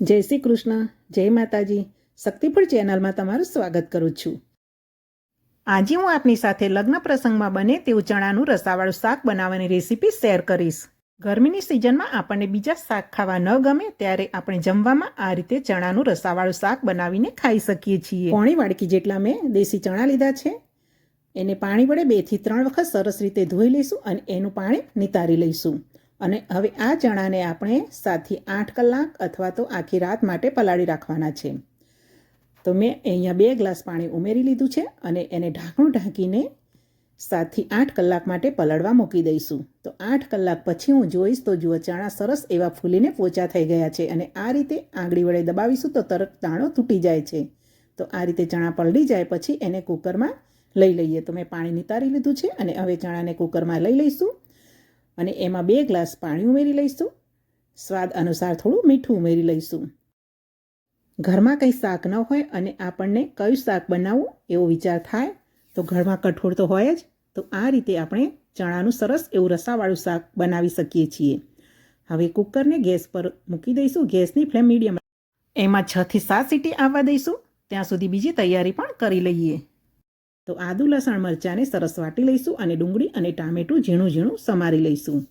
જય શ્રી કૃષ્ણ, જય માતાજી. શક્તિફળ ચેનલમાં તમારું સ્વાગત કરું છું. આજે હું આપની સાથે લગ્ન પ્રસંગમાં બને તેવું ચણાનું રસાવાળું શાક બનાવવાની રેસીપી શેર કરીશ. ગરમીની સિઝનમાં આપણને બીજા શાક ખાવા ન ગમે ત્યારે આપણે જમવામાં આ રીતે ચણાનું રસાવાળું શાક બનાવીને ખાઈ શકીએ છીએ. પોણી વાડકી જેટલા મેં દેશી ચણા લીધા છે. એને પાણી વડે બેથી ત્રણ વખત સરસ રીતે ધોઈ લઈશું અને એનું પાણી નિતારી લઈશું. અને હવે આ ચણાને આપણે સાતથી આઠ કલાક અથવા તો આખી રાત માટે પલાળી રાખવાના છે. તો મેં અહીંયા બે ગ્લાસ પાણી ઉમેરી લીધું છે અને એને ઢાંકણું ઢાંકીને સાતથી આઠ કલાક માટે પલળવા મૂકી દઈશું. તો આઠ કલાક પછી હું જોઈશ તો જુઓ ચણા સરસ એવા ફૂલીને પોચા થઈ ગયા છે અને આ રીતે આંગળી વડે દબાવીશું તો તરત દાણો તૂટી જાય છે. તો આ રીતે ચણા પલળી જાય પછી એને કુકરમાં લઈ લઈએ. તો મેં પાણી નિતારી લીધું છે અને હવે ચણાને કુકરમાં લઈ લઈશું. અને એમાં બે ગ્લાસ પાણી ઉમેરી લઈશું. સ્વાદ અનુસાર થોડું મીઠું ઉમેરી લઈશું. ઘરમાં કંઈ શાક ન હોય અને આપણને કયું શાક બનાવવું એવો વિચાર થાય, તો ઘરમાં કઠોળ તો હોય જ, તો આ રીતે આપણે ચણાનું સરસ એવું રસાવાળું શાક બનાવી શકીએ છીએ. હવે કુકરને ગેસ પર મૂકી દઈશું. ગેસની ફ્લેમ મીડિયમ. એમાં છથી સાત સીટી આવવા દઈશું. ત્યાં સુધી બીજી તૈયારી પણ કરી લઈએ. તો આદુ, લસણ, મરચાંને સરસ વાટી લઈશું અને ડુંગળી અને ટામેટું ઝીણું ઝીણું સમારી લઈશું.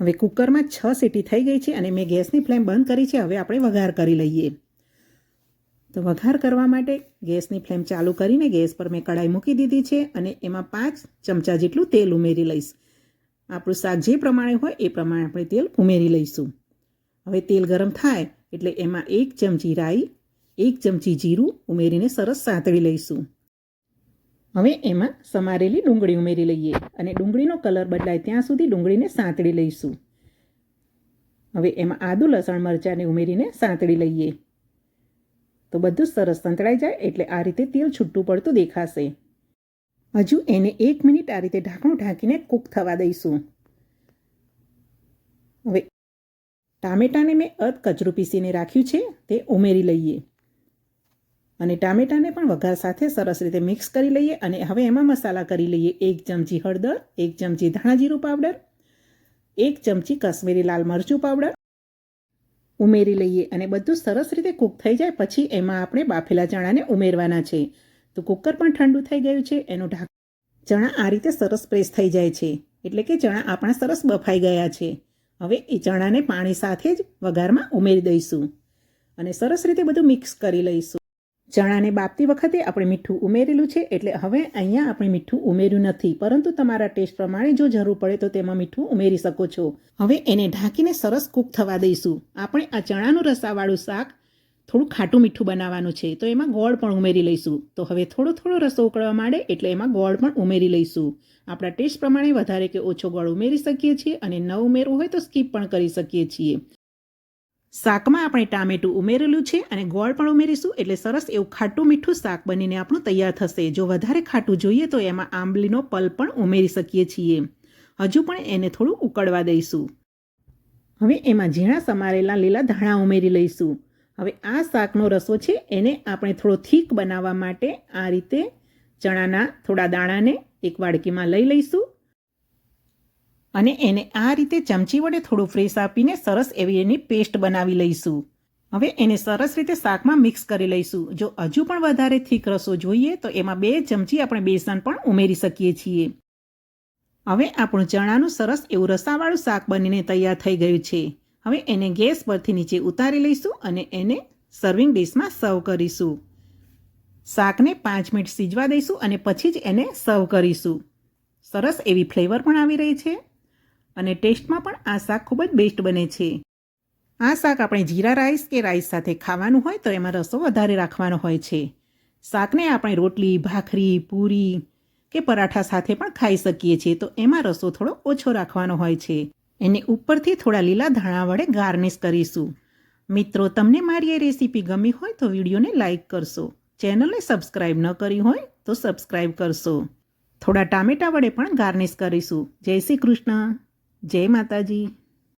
હવે કુકરમાં છ સીટી થઈ ગઈ છે અને મેં ગેસની ફ્લેમ બંધ કરી છે. હવે આપણે વઘાર કરી લઈએ. તો વઘાર કરવા માટે ગેસની ફ્લેમ ચાલુ કરીને ગેસ પર મેં કઢાઈ મૂકી દીધી છે અને એમાં પાંચ ચમચા જેટલું તેલ ઉમેરી લઈશ. આપણું શાક જે પ્રમાણે હોય એ પ્રમાણે આપણે તેલ ઉમેરી લઈશું. હવે તેલ ગરમ થાય એટલે એમાં એક ચમચી રાઈ, એક ચમચી જીરું ઉમેરીને સરસ સાંતળી લઈશું. હવે એમાં સમારેલી ડુંગળી ઉમેરી લઈએ અને ડુંગળીનો કલર બદલાય ત્યાં સુધી ડુંગળીને સાંતળી લઈશું. હવે એમાં આદુ, લસણ, મરચાંને ઉમેરીને સાંતળી લઈએ. તો બધું સરસ સંતળાઈ જાય એટલે આ રીતે તેલ છૂટું પડતું દેખાશે. હજુ એને એક મિનિટ આ રીતે ઢાંકણું ઢાંકીને કૂક થવા દઈશું. હવે ટામેટાને મેં અધ કચરું પીસીને રાખ્યું છે તે ઉમેરી લઈએ. અને ટામેટાને પણ વઘાર સાથે સરસ રીતે મિક્સ કરી લઈએ અને હવે એમાં મસાલા કરી લઈએ એક ચમચી હળદર, એક ચમચી ધાણા જીરું પાવડર, એક ચમચી કશ્મીરી લાલ મરચું પાવડર ઉમેરી લઈએ અને બધું સરસ રીતે કૂક થઈ જાય પછી એમાં આપણે બાફેલા ચણાને ઉમેરવાના છે. તો કુકર પણ ઠંડુ થઈ ગયું છે, એનું ઢાંક ચણા આ રીતે સરસ પ્રેસ થઈ જાય છે, એટલે કે ચણા આપણા સરસ બફાઈ ગયા છે. હવે એ ચણાને પાણી સાથે જ વઘારમાં ઉમેરી દઈશું અને સરસ રીતે બધું મિક્સ કરી લઈશું. ચણાને બાફતી વખતે આપણે મીઠું ઉમેરેલું છે એટલે હવે અહીંયા આપણે મીઠું ઉમેર્યું નથી. પરંતુ તમારા ટેસ્ટ પ્રમાણે જો જરૂર પડે તો તેમાં મીઠું ઉમેરી શકો છો. હવે એને ઢાંકીને સરસ કૂક થવા દઈશું. આપણે આ ચણાનું રસાવાળું શાક થોડું ખાટું મીઠું બનાવવાનું છે, તો એમાં ગોળ પણ ઉમેરી લઈશું. તો હવે થોડો થોડો રસો ઉકળવા માંડે એટલે એમાં ગોળ પણ ઉમેરી લઈશું. આપણા ટેસ્ટ પ્રમાણે વધારે કે ઓછો ગોળ ઉમેરી શકીએ છીએ અને ન ઉમેરવું હોય તો સ્કીપ પણ કરી શકીએ છીએ. શાકમાં આપણે ટામેટું ઉમેરેલું છે અને ગોળ પણ ઉમેરીશું એટલે સરસ એવું ખાટું મીઠું શાક બનીને આપણું તૈયાર થશે. જો વધારે ખાટું જોઈએ તો એમાં આંબલીનો પલ પણ ઉમેરી શકીએ છીએ. હજુ પણ એને થોડું ઉકળવા દઈશું. હવે એમાં ઝીણા સમારેલા લીલા ધાણા ઉમેરી લઈશું. હવે આ શાકનો રસો છે એને આપણે થોડો થીક બનાવવા માટે આ રીતે ચણાના થોડા દાણાને એક વાડકીમાં લઈ લઈશું. અને એને આ રીતે ચમચી વડે થોડું ફ્રેશ આપીને સરસ એવી એની પેસ્ટ બનાવી લઈશું. હવે એને સરસ રીતે શાકમાં મિક્સ કરી લઈશું. જો હજુ પણ વધારે થીક રસો જોઈએ, તો એમાં બે ચમચી આપણે બેસન પણ ઉમેરી શકીએ છીએ. હવે આપણું ચણાનું સરસ એવું રસાવાળું શાક બનીને તૈયાર થઈ ગયું છે. હવે એને ગેસ પરથી નીચે ઉતારી લઈશું અને એને સર્વિંગ ડીશમાં સર્વ કરીશું. શાકને પાંચ મિનિટ સીજવા દઈશું અને પછી જ એને સર્વ કરીશું. સરસ એવી ફ્લેવર પણ આવી રહી છે. અને ટેસ્ટમાં પણ આ શાક ખૂબ જ બેસ્ટ બને છે. આ શાક આપણે જીરા રાઈસ કે રાઈસ સાથે ખાવાનું હોય તો એમાં રસો વધારે રાખવાનો હોય છે. શાકને આપણે રોટલી, ભાખરી, પૂરી કે પરાઠા સાથે પણ ખાઈ શકીએ છીએ તો એમાં રસો થોડો ઓછો રાખવાનો હોય છે. એને ઉપરથી થોડા લીલા ધાણા વડે ગાર્નિશ કરીશું. મિત્રો, તમને મારી એ રેસીપી ગમી હોય તો વિડીયોને લાઇક કરશો. ચેનલને સબસ્ક્રાઇબ ન કરી હોય તો સબસ્ક્રાઈબ કરશો. થોડા ટામેટા વડે પણ ગાર્નિશ કરીશું. જય શ્રી કૃષ્ણ. જય માતાજી.